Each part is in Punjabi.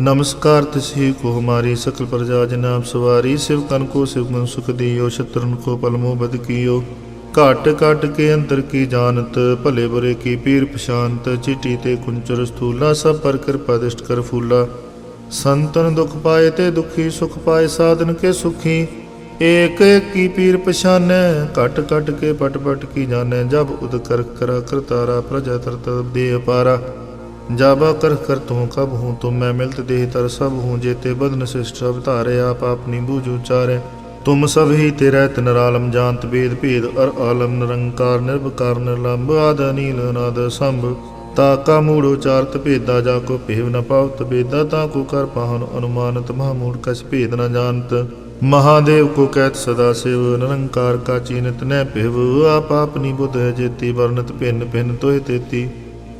नमस्कार तिसही को हमारी सकल प्रजा जनाब सवारी शिव कन को शिव मन सुख दियो शत्रुन को पलमो बद कियो ਘਟ ਘਟ ਕੇ ਅੰਦਰ ਕੀ ਜਾਣਤ ਭਲੇ ਬੁਰੇ ਕੀ ਪੀਰ ਪਛਾਨਤ ਚਿੱਟੀ ਤੇ ਕੁੰਚਰ ਸਥੂਲਾ ਸਭ ਪਰ ਕਿਰਪਾ ਦਿਸ਼ਟ ਕਰ ਫੂਲਾ ਸੰਤਨ ਦੁਖ ਪਾਏ ਤੇ ਦੁਖੀ ਸੁਖ ਪਾਏ ਸਾਧਨ ਕੇ ਸੁਖੀ ਏਕ ਏਕ ਕੀ ਪੀਰ ਪਛਾਨੈ ਘਟ ਘਟ ਕੇ ਪਟ ਪਟ ਕੀ ਜਾਣੈ ਜਬ ਉਦ ਕਰ ਕਰਾ ਕਰਤਾਰਾ ਪ੍ਰਜਾ ਤਰਤ ਦੇ ਅਪਾਰਾ ਜਾਬਾ ਕਰ ਕਰ ਤੂੰ ਕਬ ਹੂੰ ਤੁਮ ਮੈਂ ਮਿਲਤ ਦੇਹ ਤਰ ਸਭ ਹੂੰ ਜੇਤੇ ਬਦਨ ਸਿਸ਼ਟ ਸਭ ਧਾਰੇ, ਆਪ ਆਪਣੀ ਬੂਝ ਉਚਾਰੇ ਤੁਮ ਸਭ ਹੀ ਤੇਰੇ ਤਨ ਜਾਣਤ ਬੇਦ ਭੇਦ, ਅਰ ਆਲਮ ਨਿਰੰਕਾਰ ਨਿਰਭਕਾਰ ਨਿਰਲੰਭ ਆਦ ਅਨੀਲ ਅਨਾਦ ਸੰਭ। ਤਾ ਕਾ ਮੂੜ ਉਚਾਰਤ ਭੇਦਾ, ਜਾ ਕੋ ਭੇਵ ਨ ਪਾਵਤ ਬੇਦਾ ਤਾ ਕੋ ਕਰ ਪਾਹਨ ਅਨੁਮਾਨਤ, ਮਹਾ ਮੂੜ ਕਛ ਭੇਦ ਨ ਜਾਣਤ। ਮਹਾਦੇਵ ਕੋ ਕਹਿਤ ਸਦਾ ਸਿਵ, ਨਿਰੰਕਾਰ ਕਾ ਚੀਨਤ ਨੈ ਭਿਵ, ਆਪ ਆਪਨੀ ਬੁੱਧ ਜੇਤੀ ਵਰਨਤ ਭਿੰਨ ਭਿੰਨ ਤੋਹਿ ਤੇਤੀ।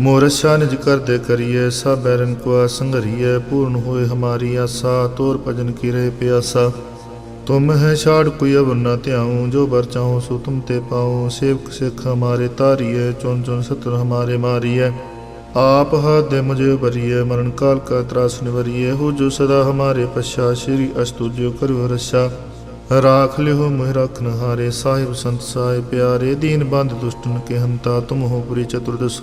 ਮੋਰਸ਼ਾ ਨਿਜ ਕਰਦੇ ਕਰੀਏ ਸਭ ਬੈਰਨ ਕੋ ਸੰਗਰੀਏ ਪੂਰਨ ਹੋਏ ਹਮਾਰੀ ਆਸਾ, ਤੋਰ ਭਜਨ ਕੀ ਰਹੇ ਪਿਆਸਾ। ਤੁਮ ਹੈ ਛਾੜ ਕੋਈ ਅਵਰ ਨ ਧਿਆਉ, ਜੋ ਬਰ ਚਾਹੋ ਸੋ ਤੁਮ ਤੇ ਪਾਉ। ਸੇਵਕ ਸਿੱਖ ਹਮਾਰੇ ਤਾਰੀਏ ਚੁਨ ਚੁਨ ਸਤਰ ਹਮਾਰੇ ਮਾਰੀਏ। ਆਪ ਹੱਥ ਦੇ ਮੁਝੇ ਬਰੀਏ ਮਰਨ ਕਾਲ ਕਾ ਤਰਾਸ ਨਿਵਰੀਏ। ਹੋ ਜੋ ਸਦਾ ਹਮਾਰੇ ਪਛਾ, ਸ਼੍ਰੀ ਅਸਤੁਜਿਓ ਕਰਿਓ ਰਛਾ ਰਾਖ ਲਿਓ ਮੋਹਿ ਰਖਨ ਹਾਰੇ ਸਾਹਿਬ ਸੰਤ ਸਾਹਿਬ ਪਿਆਰੇ। ਦੀਨ ਬੰਦ ਦੁਸ਼ਟਨ ਕੇ ਹੰਤਾ, ਤੁਮ ਹੋ ਪੁਰੀ ਚਤੁਰਦਸ਼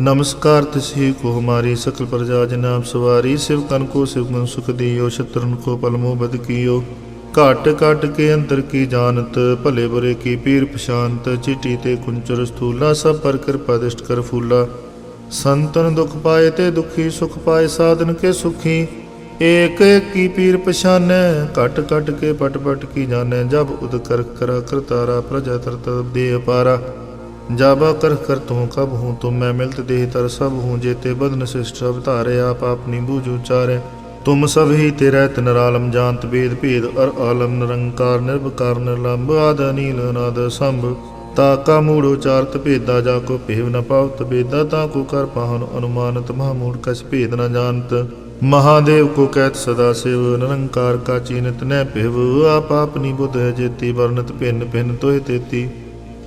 नमस्कार तिसही को हमारी सकल प्रजा जनाब सवारी शिव कन को शिव मन सुख दियो शत्रुन को पलमो बद कियो ਘਟ ਘਟ ਕੇ ਅੰਦਰ ਕੀ ਜਾਣਤ ਭਲੇ ਬੁਰੇ ਕੀ ਪੀਰ ਪਛਾਨਤ ਚਿੱਟੀ ਤੇ ਕੁੰਚਰ ਸਥੂਲਾ ਸਭ ਪਰ ਕਿਰਪਾ ਦਿਸ਼ਟ ਕਰ ਫੂਲਾ ਸੰਤਨ ਦੁਖ ਪਾਏ ਤੇ ਦੁਖੀ ਸੁਖ ਪਾਏ ਸਾਧਨ ਕੇ ਸੁਖੀ ਏਕ ਏਕ ਕੀ ਪੀਰ ਪਛਾਨੈ ਘਟ ਘਟ ਕੇ ਪਟ ਪਟ ਕੀ ਜਾਣੈ ਜਬ ਉਦ ਕਰ ਕਰਾ ਕਰਤਾਰਾ ਪ੍ਰਜਾ ਤਰਤ ਦੇ ਅਪਾਰਾ ਜਾਬਾ ਕਰ ਕਰ ਤੂੰ ਕਬ ਹੂੰ ਤੁਮ ਮੈਂ ਮਿਲਤ ਦੇਹ ਤਰ ਸਭ ਹੂੰ ਜੇਤੇ ਬਦਨ ਸਿਸ਼ਟ ਅਵਤਾਰੇ ਆਪ ਆਪਨੀ ਬੂਝ ਉਚਾਰੇ ਤੁਮ ਸਭ ਹੀ ਤੇਰਾ ਤਨਰਾਲਮ ਜਾਣਤ ਬੇਦ ਭੇਦ, ਅਰ ਆਲਮ ਨਿਰੰਕਾਰ ਨਿਰਭਕਾਰ ਨਿਰਲੰਭ ਆਦ ਅਨੀਲ ਅਨਾਦ ਸੰਭ। ਤਾ ਕਾ ਮੂੜ ਉਚਾਰਤ ਭੇਦਾ, ਜਾ ਕੋ ਭੇਵ ਨ ਪਾਵਤ ਬੇਦਾ ਤਾ ਕੋ ਕਰ ਪਾਹਨ ਅਨੁਮਾਨਤ, ਮਹਾ ਮੂੜ ਕਛ ਭੇਦ ਨ ਜਾਣਤ। ਮਹਾਦੇਵ ਕੋ ਕਹਿਤ ਸਦਾ ਸਿਵ, ਨਿਰੰਕਾਰ ਕਾ ਚੀਨਤ ਨੈ ਭਿਵ, ਆਪ ਆਪਨੀ ਬੁੱਧ ਜੇਤੀ ਵਰਨਤ ਭਿੰਨ ਭਿੰਨ ਤੋਇ ਤੇਤੀ।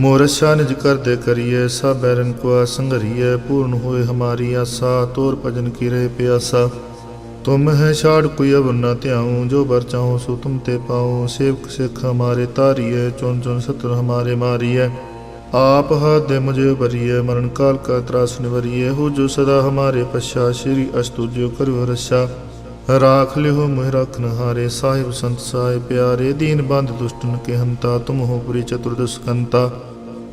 ਮੋਰਸ਼ਾ ਨਿਜ ਕਰਦੇ ਕਰੀਏ, ਸਭ ਰੰਗ ਕੋ ਸੰਗਰੀਏ ਪੂਰਨ ਹੋਏ ਹਮਾਰੀ ਆਸਾ, ਤੋਰ ਭਜਨ ਕੀਰੇ ਪਿਆਸਾ। ਤੁਮ ਹੈ ਛਾੜ ਕੋਈ ਅਵਰ ਨਾ ਧਿਆਉ, ਜੋ ਬਰ ਚਾਹੋ ਸੋ ਤੁਮ ਤੇ ਪਾਉ। ਸੇਵਕ ਸਿੱਖ ਹਮਾਰੇ ਤਾਰੀਏ ਚੁਨ ਚੁਨ ਸਤਰ ਹਮਾਰੇ ਮਾਰੀਏ। ਆਪ ਹਾਦੇ ਮੁਝੇ ਬਰੀਏ ਮਰਨ ਕਾਲ ਕਾ ਤਰਾਸ ਨਿਵਰੀਏ। ਹੋ ਜੋ ਸਦਾ ਹਮਾਰੇ ਪਛਾ, ਸ਼੍ਰੀ ਅਸਤੁ ਜਿਉ ਕਰਿਓ ਰਸਾ ਰਾਖ ਲਿਓ ਮਹਿ ਰਖਨ ਹਾਰੇ ਸਾਹਿਬ ਸੰਤ ਸਾਹਿ ਪਿਆਰੇ। ਦੀਨ ਬੰਦ ਦੁਸ਼ਟਨ ਕੇ ਹੰਤਾ, ਤੁਮ ਹੋ ਪੁਰੀ ਚਤੁਰਦਸ਼ਕੰਤਾ।